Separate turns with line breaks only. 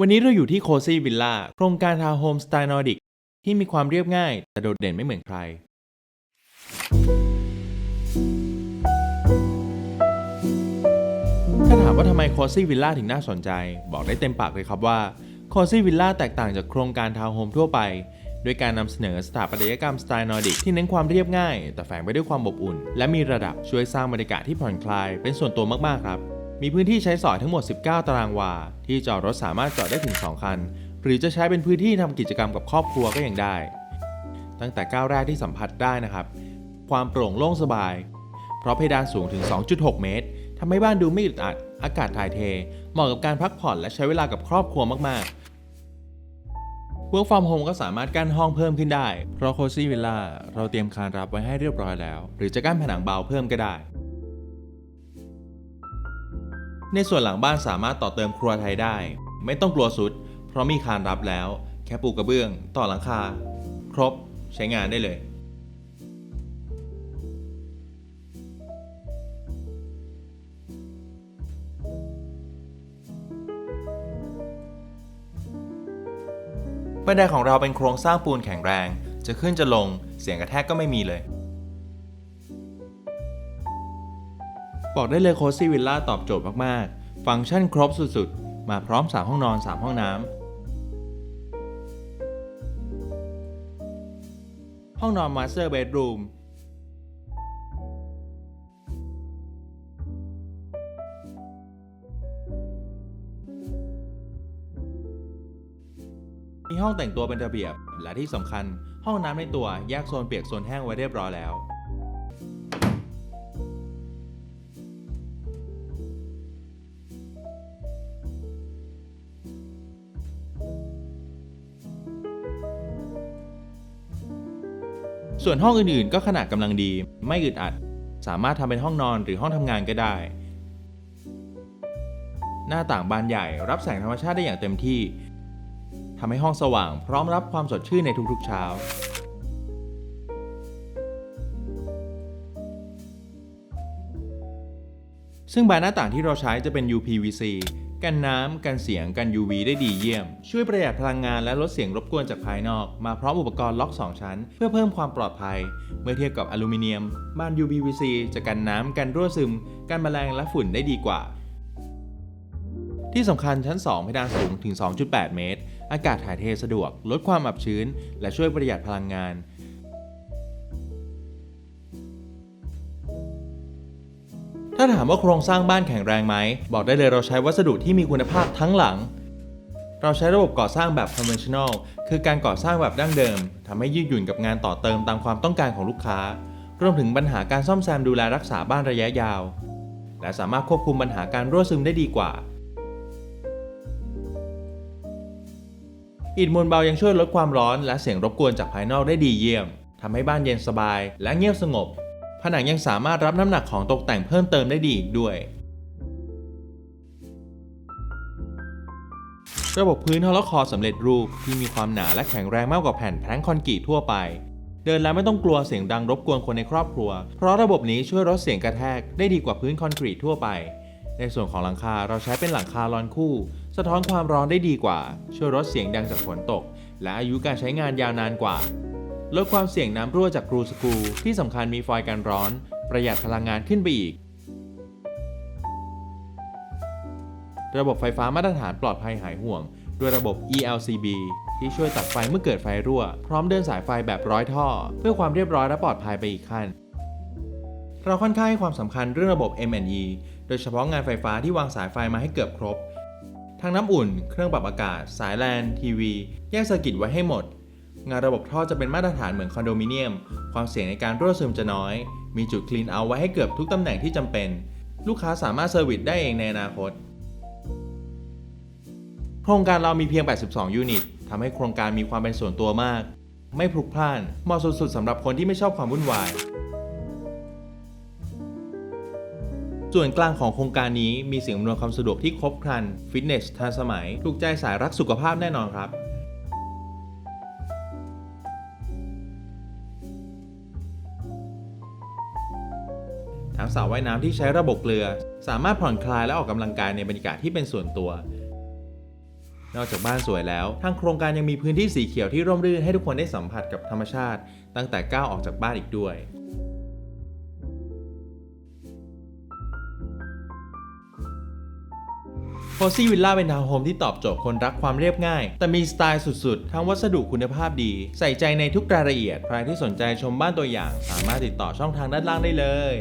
วันนี้เราอยู่ที่โคซี่วิลล่าโครงการทาวน์โฮมสไตล์นอร์ดิกที่มีความเรียบง่าย แต่โดดเด่นไม่เหมือนใคร ถ้าถามว่าทำไมโคซี่วิลล่าถึงน่าสนใจ บอกได้เต็มปากเลยครับว่าโคซี่วิลล่าแตกต่างจากโครงการทาวน์โฮมทั่วไป ด้วยการนำเสนอสถาปัตยกรรมสไตล์นอร์ดิกที่เน้นความเรียบง่าย แต่แฝงไปด้วยความอบอุ่น และมีระดับช่วยสร้างบรรยากาศที่ผ่อนคลาย เป็นส่วนตัวมากๆครับ มีพื้นที่ใช้สอยทั้งหมด 19 ตารางวา ที่จอดรถสามารถจอดได้ถึง 2 คัน หรือจะใช้เป็นพื้นที่ทำกิจกรรมกับครอบครัวก็ยังได้ ตั้งแต่ก้าวแรกที่สัมผัสได้นะครับ ความโปร่งโล่งสบาย เพราะเพดานสูงถึง 2.6 เมตรทำให้บ้านดูไม่อึดอัด อากาศถ่ายเท เหมาะกับการพักผ่อนและใช้เวลากับครอบครัวมากๆ Work from home ก็สามารถกั้นห้องเพิ่มขึ้นได้ เพราะ Cozy Villa เราเตรียมคานรับไว้ให้เรียบร้อยแล้ว หรือจะกั้นผนังเบาเพิ่มก็ได้ ในส่วนหลังบ้านสามารถต่อเติมครัวไทยได้ ไม่ต้องกลัวสุด เพราะมีคานรับแล้ว แค่ปูกระเบื้อง ต่อหลังคา ครบใช้งานได้เลยบันไดของเราเป็นโครงสร้างปูนแข็งแรง จะขึ้นจะลงเสียงกระแทกก็ไม่มีเลย บอกได้เลยโคซี่วิลล่าตอบโจทย์มาก ๆ ฟังก์ชันครบสุด ๆ มาพร้อม 3 ห้องนอน 3 ห้องน้ำ ห้องนอน Master Bedroom มีห้องแต่งตัวเป็นระเบียบ และที่สำคัญ ห้องน้ำในตัวแยกโซนเปียกโซนแห้งไว้เรียบร้อยแล้ว ส่วนห้องอื่นๆ ก็ขนาดกำลังดี ไม่อึดอัด สามารถทำเป็นห้องนอนหรือห้องทำงานก็ได้ หน้าต่างบานใหญ่รับแสงธรรมชาติได้อย่างเต็มที่ทำให้ห้องสว่างพร้อมรับความสดชื่นในทุกๆเช้า ซึ่งบานหน้าต่างที่เราใช้จะเป็น UPVC กันน้ำ กันเสียง กัน UV ได้ดีเยี่ยม ช่วยประหยัดพลังงานและลดเสียงรบกวนจากภายนอก มาพร้อมอุปกรณ์ล็อก 2 ชั้น เพื่อเพิ่มความปลอดภัย เมื่อเทียบกับอลูมิเนียมบาน UPVC จะกันน้ำ กันรั่วซึม กันแมลงและฝุ่นได้ดีกว่า ที่สำคัญชั้น 2 เพดานสูงถึง 2.8 เมตร อากาศถ่ายเทสะดวก ลดความอับชื้น และช่วยประหยัดพลังงาน ถ้าถามว่าโครงสร้างบ้านแข็งแรงไหม บอกได้เลยเราใช้วัสดุที่มีคุณภาพทั้งหลัง เราใช้ระบบก่อสร้างแบบ conventional คือการก่อสร้างแบบดั้งเดิมทำให้ยืดหยุ่นกับงานต่อเติมตามความต้องการของลูกค้ารวมถึงปัญหาการซ่อมแซมดูแลรักษาบ้านระยะยาว และสามารถควบคุมปัญหาการรั่วซึมได้ดีกว่าอิฐมวลเบายังช่วยลดความร้อนและเสียงรบกวนจากภายนอกได้ดีเยี่ยมทำให้บ้านเย็นสบายและเงียบสงบ ผนังยังสามารถรับน้ำหนักของตกแต่งเพิ่มเติมได้ดีอีกด้วย ระบบพื้นฮอลลคอสำเร็จรูปที่มีความหนาและแข็งแรงมากกว่าแผ่นแพลงคอนกรีตทั่วไป เดินแล้วไม่ต้องกลัวเสียงดังรบกวนคนในครอบครัว เพราะระบบนี้ช่วยลดเสียงกระแทกได้ดีกว่าพื้นคอนกรีตทั่วไป ในส่วนของหลังคาเราใช้เป็นหลังคาลอนคู่ สะท้อนความร้อนได้ดีกว่า ช่วยลดเสียงดังจากฝนตก และอายุการใช้งานยาวนานกว่า ลดความเสี่ยงน้ำรั่วจากกรูสกรูที่สำคัญมีฟอยล์กันร้อน ประหยัดพลังงานขึ้นไปอีก ระบบไฟฟ้ามาตรฐานปลอดภัยหายห่วง ด้วยระบบ ELCB ที่ช่วยตัดไฟเมื่อเกิดไฟรั่ว พร้อมเดินสายไฟแบบร้อยท่อ เพื่อความเรียบร้อยและปลอดภัยไปอีกขั้น เราค่อนข้างให้ความสำคัญเรื่องระบบ M&E โดยเฉพาะงานไฟฟ้าที่วางสายไฟมาให้เกือบครบ ทั้งน้ำอุ่น เครื่องปรับอากาศ สายแลน ทีวี แยกเซอร์กิตไว้ให้หมด งานระบบท่อจะเป็นมาตรฐานเหมือนคอนโดมิเนียม ความเสี่ยงในการรั่วซึมจะน้อย มีจุดคลีนเอาไว้ให้เกือบทุกตำแหน่งที่จำเป็น ลูกค้าสามารถเซอร์วิสได้เองในอนาคต โครงการเรามีเพียง 82 ยูนิตทำให้โครงการมีความเป็นส่วนตัวมาก ไม่พลุกพล่านเหมาะสุดๆสำหรับคนที่ไม่ชอบความวุ่นวายส่วนกลางของโครงการนี้มีสิ่งอำนวยความสะดวกที่ครบครัน ฟิตเนสทันสมัย ถูกใจสายรักสุขภาพแน่นอนครับ ทั้งสระว่ายน้ำที่ใช้ระบบเกลือ สามารถผ่อนคลายและออกกำลังกายในบรรยากาศที่เป็นส่วนตัว นอกจากบ้านสวยแล้ว ทางโครงการยังมีพื้นที่สีเขียวที่ร่มรื่นให้ทุกคนได้สัมผัสกับธรรมชาติ ตั้งแต่ก้าวออกจากบ้านอีกด้วยโ o ซี่วิลล่าเป็นทาวน์โฮมที่ตอบโจทย์คนรักความเรียบง่าย แต่มีสไตล์สุดๆ ทั้งวัสดุคุณภาพดี ใส่ใจในทุกรายละเอียด ใครที่สนใจชมบ้านตัวอย่าง สามารถติดต่อช่องทางด้านล่างได้เลย